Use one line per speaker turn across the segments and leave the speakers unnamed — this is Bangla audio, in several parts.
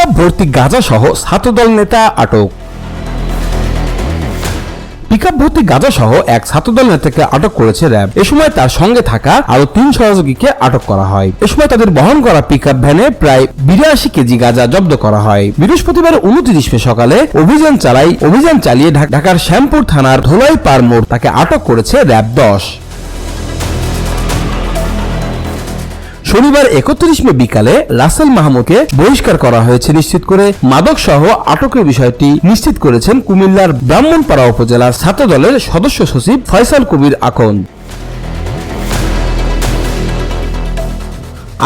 পিকআপ ভর্তি গাঁজা সহ ছাত্রদল নেতা আটক। পিকআপ ভর্তি গাঁজা সহ এক ছাত্রদল নেতাকে আটক করেছে র্যাব। এ সময় তার সঙ্গে থাকা আরও তিন সহযোগীকে আটক করা হয়। এ সময় তাদের বহন করা পিকআপ ভ্যানে প্রায় বিরাশি কেজি গাঁজা জব্দ করা হয়। বৃহস্পতিবার উনত্রিশ মে সকালে অভিযান চালাই অভিযান চালিয়ে ঢাক- ঢাকার শ্যামপুর থানার ধোলাই পার মোড় তাকে আটক করেছে র্যাব দশ। শনিবার একত্রিশ মে বিকালে রাসেল মাহমুদকে বহিষ্কার করা হয়েছে নিশ্চিত করে মাদক সহ আটকের বিষয়টি নিশ্চিত করেছেন কুমিল্লার ব্রাহ্মণপাড়া উপজেলার ছাত্র দলের সদস্য সচিব ফয়সাল কবির আকন।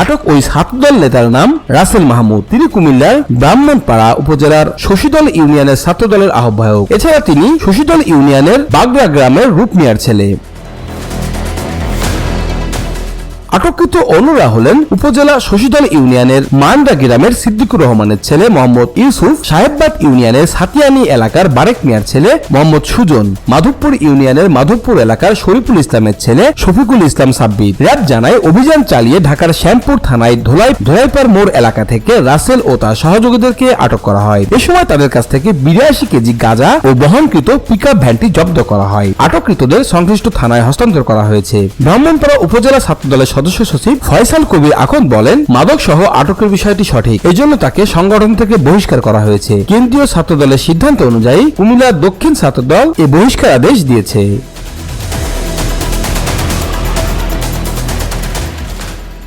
আটক ওই ছাত্রদল নেতার নাম রাসেল মাহমুদ। তিনি কুমিল্লার ব্রাহ্মণপাড়া উপজেলার শশীদল ইউনিয়নের ছাত্রদলের আহ্বায়ক। এছাড়া তিনি শশীদল ইউনিয়নের বাগড়া গ্রামের রূপমিয়ার ছেলে। আটককৃত অন্যরা হলেন উপজেলা শশীদল ইউনিয়নের মানডা গ্রামের সিদ্দিকুর রহমানের ছেলে মোহাম্মদ ইউসুফ সাহেববাদ ইউনিয়নের সাতিয়ানি এলাকার বারেক মিয়ার ছেলে মোহাম্মদ সুজন, মাধবপুর ইউনিয়নের মাধবপুর এলাকার শরীফুল ইসলামের ছেলে শফিকুল ইসলাম সাব্বির। র্যাব জানায়, অভিযান চালিয়ে ঢাকার শ্যামপুর থানায় ধোলাই ধোলাইপার মোড় এলাকা থেকে রাসেল ও তার সহযোগীদেরকে আটক করা হয়। এ সময় তাদের কাছ থেকে বিরাশি কেজি গাঁজা ও বহনকৃত পিকআপ ভ্যানটি জব্দ করা হয়। আটককৃতদের সংশ্লিষ্ট থানায় হস্তান্তর করা হয়েছে। ব্রাহ্মণপাড়া উপজেলা ছাত্রদলের সদস্য সচিব ফয়সাল কবির আখন বলেন মাদক সহ আটকের বিষয়টি সঠিক। এজন্য তাকে সংগঠন থেকে বহিষ্কার করা হয়েছে। কেন্দ্রীয় ছাত্র দলের সিদ্ধান্ত অনুযায়ী কুমিল্লা দক্ষিণ ছাত্র দল এ বহিষ্কার আদেশ দিয়েছে।